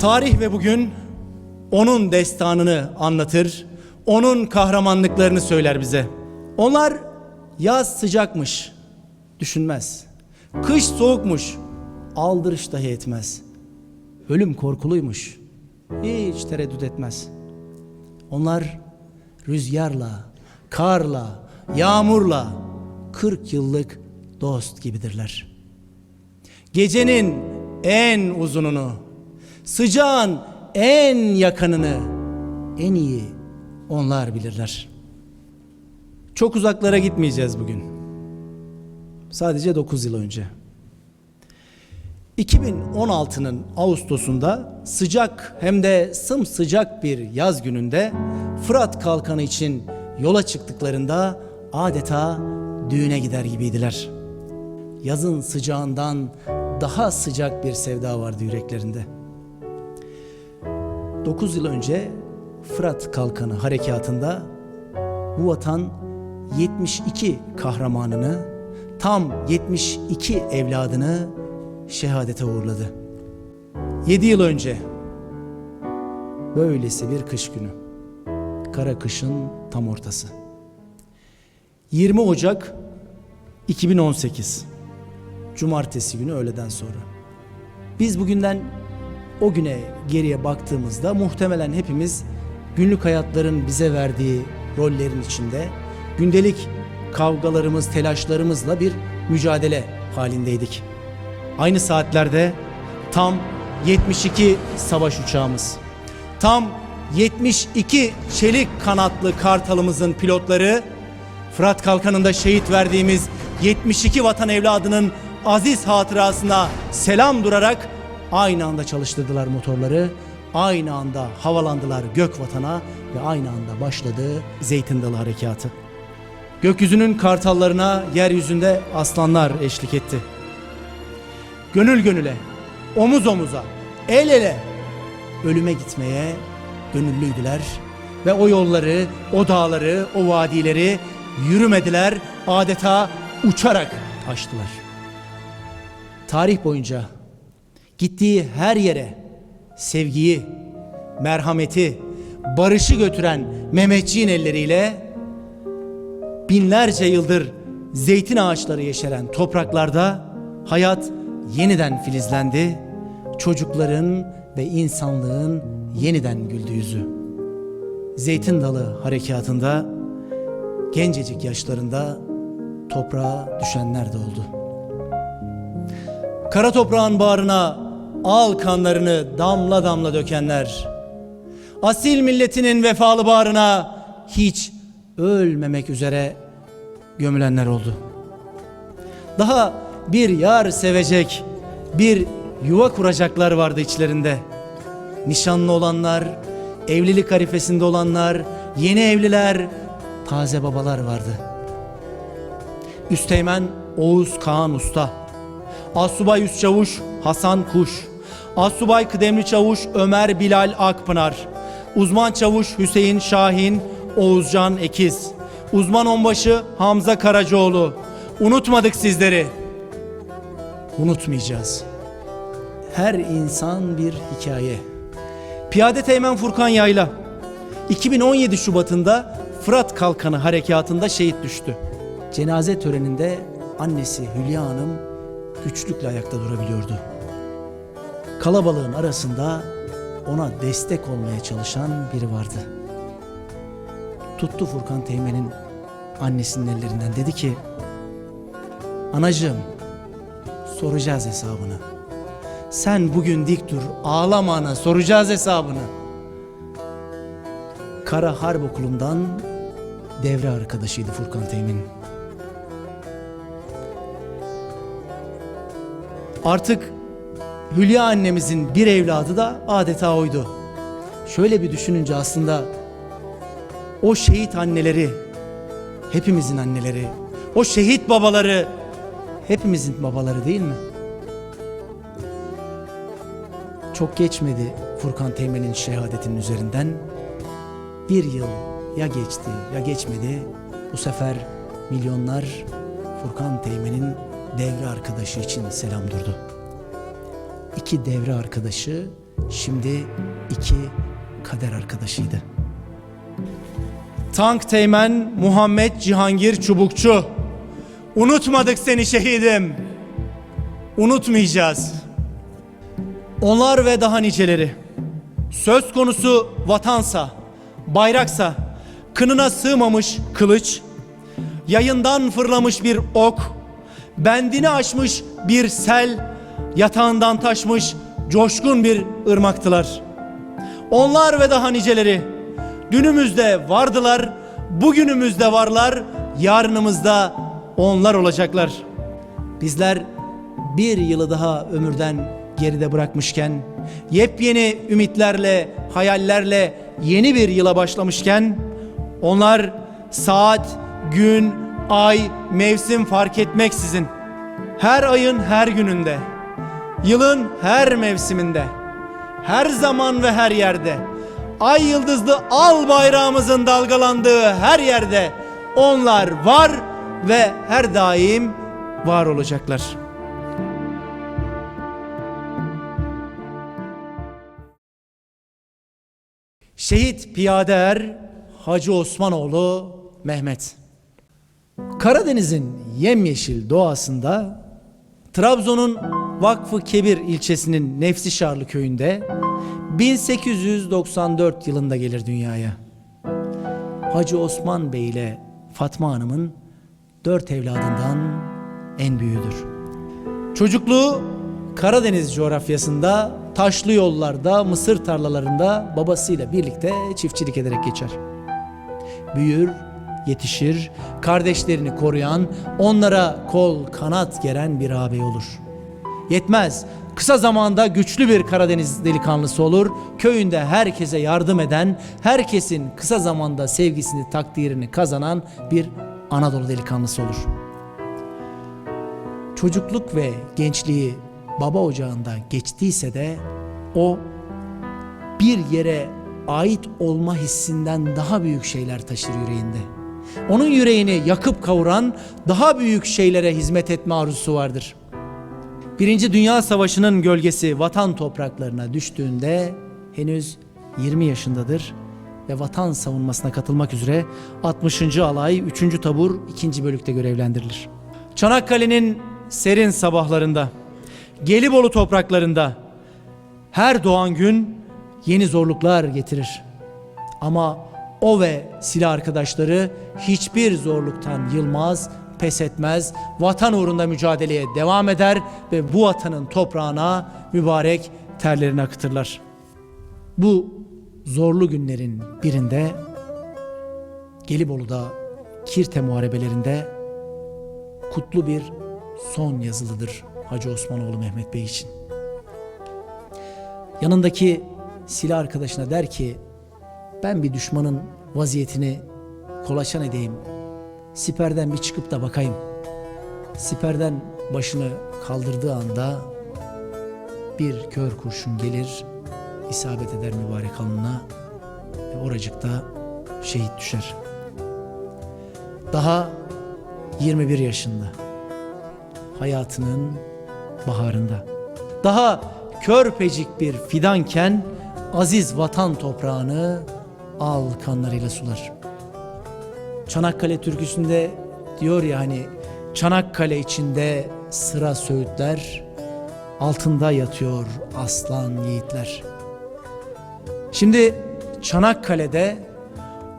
Tarih ve bugün onun destanını anlatır, onun kahramanlıklarını söyler bize. Onlar yaz sıcakmış, düşünmez. Kış soğukmuş, aldırış dahi etmez. Ölüm korkuluymuş, hiç tereddüt etmez. Onlar rüzgarla, karla, yağmurla 40 yıllık dost gibidirler. Gecenin en uzununu, sıcağın en yakınını en iyi onlar bilirler. Çok uzaklara gitmeyeceğiz bugün. Sadece 9 yıl önce. 2016'nın Ağustos'unda sıcak hem de sımsıcak bir yaz gününde Fırat Kalkanı için yola çıktıklarında adeta düğüne gider gibiydiler. Yazın sıcağından daha sıcak bir sevda vardı yüreklerinde. 9 yıl önce Fırat Kalkanı harekatında bu vatan 72 kahramanını, tam 72 evladını şehadete uğurladı. 7 yıl önce böylesi bir kış günü. Kara kışın tam ortası. 20 Ocak 2018 Cumartesi günü öğleden sonra. Biz bugünden o güne geriye baktığımızda muhtemelen hepimiz günlük hayatların bize verdiği rollerin içinde gündelik kavgalarımız, telaşlarımızla bir mücadele halindeydik. Aynı saatlerde tam 72 savaş uçağımız, tam 72 çelik kanatlı kartalımızın pilotları Fırat Kalkanı'nda şehit verdiğimiz 72 vatan evladının aziz hatırasına selam durarak aynı anda çalıştırdılar motorları. Aynı anda havalandılar gök vatana ve aynı anda başladı Zeytin Dalı Harekatı. Gökyüzünün kartallarına yeryüzünde aslanlar eşlik etti. Gönül gönüle, omuz omuza, el ele ölüme gitmeye gönüllüydüler ve o yolları, o dağları, o vadileri yürümediler, adeta uçarak aştılar. Tarih boyunca gittiği her yere sevgiyi, merhameti, barışı götüren Mehmetçiğin elleriyle binlerce yıldır zeytin ağaçları yeşeren topraklarda hayat yeniden filizlendi. Çocukların ve insanlığın yeniden güldü yüzü. Zeytin Dalı harekatında gencecik yaşlarında toprağa düşenler de oldu. Kara toprağın bağrına al kanlarını damla damla dökenler. Asil milletinin vefalı bağrına hiç ölmemek üzere gömülenler oldu. Daha bir yar sevecek, bir yuva kuracaklar vardı içlerinde. Nişanlı olanlar, evlilik arifesinde olanlar, yeni evliler, taze babalar vardı. Üsteğmen Oğuz Kaan Usta, Asubay Üst Çavuş Hasan Kuş, Asubay Kıdemli Çavuş Ömer Bilal Akpınar, Uzman Çavuş Hüseyin Şahin, Oğuzcan Ekiz, Uzman Onbaşı Hamza Karacaoğlu. Unutmadık sizleri. Unutmayacağız. Her insan bir hikaye. Piyade Teğmen Furkan Yayla 2017 Şubat'ında Fırat Kalkanı harekatında şehit düştü. Cenaze töreninde annesi Hülya Hanım güçlükle ayakta durabiliyordu. Kalabalığın arasında ona destek olmaya çalışan biri vardı. Tuttu Furkan Teğmen'in annesinin ellerinden dedi ki Anacığım soracağız hesabını. Sen bugün dik dur ağlama ana soracağız hesabını. Kara Harp Okulu'ndan devre arkadaşıydı Furkan Teğmen'in. Artık Hülya annemizin bir evladı da adeta oydu. Şöyle bir düşününce aslında o şehit anneleri, hepimizin anneleri, o şehit babaları, hepimizin babaları değil mi? Çok geçmedi Furkan Teğmen'in şehadetinin üzerinden. Bir yıl ya geçti ya geçmedi. Bu sefer milyonlar Furkan Teğmen'in devre arkadaşı için selam durdu. İki devre arkadaşı şimdi iki kader arkadaşıydı. Tank Teğmen Muhammed Cihangir Çubukçu. Unutmadık seni şehidim. Unutmayacağız. Onlar ve daha niceleri. Söz konusu vatansa, bayraksa, kınına sığmamış kılıç, yayından fırlamış bir ok, bendini aşmış bir sel, yatağından taşmış coşkun bir ırmaktılar. Onlar ve daha niceleri dünümüzde vardılar, bugünümüzde varlar, yarınımızda onlar olacaklar. Bizler bir yılı daha ömürden geride bırakmışken, yepyeni ümitlerle, hayallerle yeni bir yıla başlamışken, onlar saat, gün, ay, mevsim fark etmeksizin her ayın her gününde, yılın her mevsiminde, her zaman ve her yerde, ay yıldızlı al bayrağımızın dalgalandığı her yerde onlar var ve her daim var olacaklar. Şehit piyade er Hacı Osmanoğlu Mehmet. Karadeniz'in yemyeşil doğasında Trabzon'un Vakfı Kebir ilçesinin Nefsişarlı köyünde 1894 yılında gelir dünyaya. Hacı Osman Bey ile Fatma Hanım'ın dört evladından en büyüğüdür. Çocukluğu Karadeniz coğrafyasında taşlı yollarda, mısır tarlalarında babasıyla birlikte çiftçilik ederek geçer. Büyür, yetişir, kardeşlerini koruyan, onlara kol kanat geren bir ağabey olur. Yetmez, kısa zamanda güçlü bir Karadeniz delikanlısı olur, köyünde herkese yardım eden, herkesin kısa zamanda sevgisini, takdirini kazanan bir Anadolu delikanlısı olur. Çocukluk ve gençliği baba ocağında geçtiyse de o bir yere ait olma hissinden daha büyük şeyler taşır yüreğinde. Onun yüreğini yakıp kavuran daha büyük şeylere hizmet etme arzusu vardır. Birinci Dünya Savaşı'nın gölgesi vatan topraklarına düştüğünde henüz 20 yaşındadır ve vatan savunmasına katılmak üzere 60. Alay 3. Tabur 2. Bölük'te görevlendirilir. Çanakkale'nin serin sabahlarında, Gelibolu topraklarında her doğan gün yeni zorluklar getirir. Ama o ve silah arkadaşları hiçbir zorluktan yılmaz, pes etmez, vatan uğrunda mücadeleye devam eder ve bu vatanın toprağına mübarek terlerini akıtırlar. Bu zorlu günlerin birinde Gelibolu'da Kirte muharebelerinde kutlu bir son yazılıdır Hacı Osmanoğlu Mehmet Bey için. Yanındaki silah arkadaşına der ki ben bir düşmanın vaziyetini kolaçan edeyim. Siperden bir çıkıp da bakayım. Siperden başını kaldırdığı anda bir kör kurşun gelir, isabet eder mübarek alnına ve oracıkta şehit düşer. Daha 21 yaşında. Hayatının baharında. Daha körpecik bir fidanken aziz vatan toprağını al kanlarıyla sular. Çanakkale türküsünde diyor ya hani Çanakkale içinde sıra söğütler, altında yatıyor aslan yiğitler. Şimdi Çanakkale'de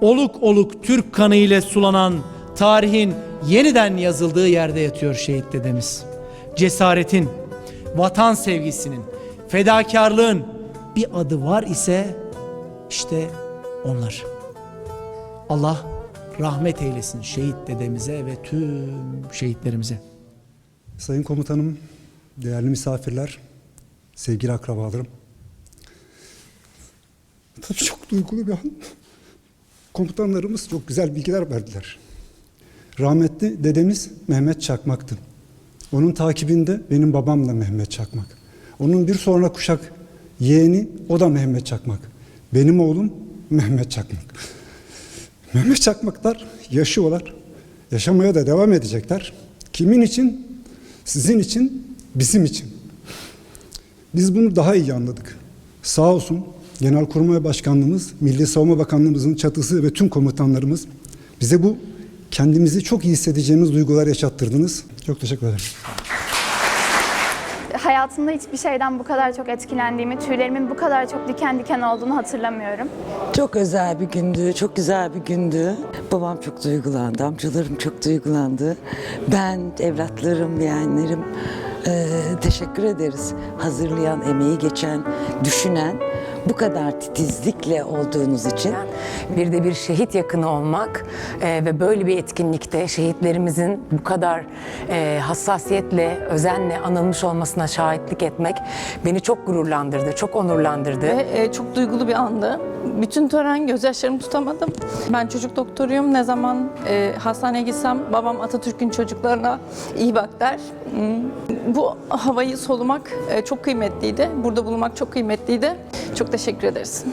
oluk oluk Türk kanı ile sulanan tarihin yeniden yazıldığı yerde yatıyor şehit dedemiz. Cesaretin, vatan sevgisinin, fedakarlığın bir adı var ise işte onlar. Allah rahmet eylesin şehit dedemize ve tüm şehitlerimize. Sayın komutanım, değerli misafirler, sevgili akrabalarım. Tabii çok duygulu bir an. Komutanlarımız çok güzel bilgiler verdiler. Rahmetli dedemiz Mehmet Çakmak'tı. Onun takibinde benim babam da Mehmet Çakmak. Onun bir sonra kuşak yeğeni o da Mehmet Çakmak. Benim oğlum Mehmet Çakmak. Mehmet Çakmaklar yaşıyorlar. Yaşamaya da devam edecekler. Kimin için? Sizin için, bizim için. Biz bunu daha iyi anladık. Sağ olsun Genelkurmay Başkanlığımız, Milli Savunma Bakanlığımızın çatısı ve tüm komutanlarımız bize bu kendimizi çok iyi hissedeceğimiz duygular yaşattırdınız. Çok teşekkür ederim. Hayatımda hiçbir şeyden bu kadar çok etkilendiğimi, tüylerimin bu kadar çok diken diken olduğunu hatırlamıyorum. Çok özel bir gündü, çok güzel bir gündü. Babam çok duygulandı, amcalarım çok duygulandı. Ben, evlatlarım, yeğenlerim eee, teşekkür ederiz. Hazırlayan, emeği geçen, düşünen, bu kadar titizlikle olduğunuz için. Bir de bir şehit yakını olmak e, ve böyle bir etkinlikte şehitlerimizin bu kadar e, hassasiyetle, özenle anılmış olmasına şahitlik etmek beni çok gururlandırdı, çok onurlandırdı. Ve e, çok duygulu bir andı. Bütün tören gözyaşlarımı tutamadım. Ben çocuk doktoruyum. Ne zaman e, hastaneye gitsem babam Atatürk'ün çocuklarına iyi bak der. Hmm, Bu havayı solumak e, çok kıymetliydi. Burada bulunmak çok kıymetliydi. Çok teşekkür ederiz.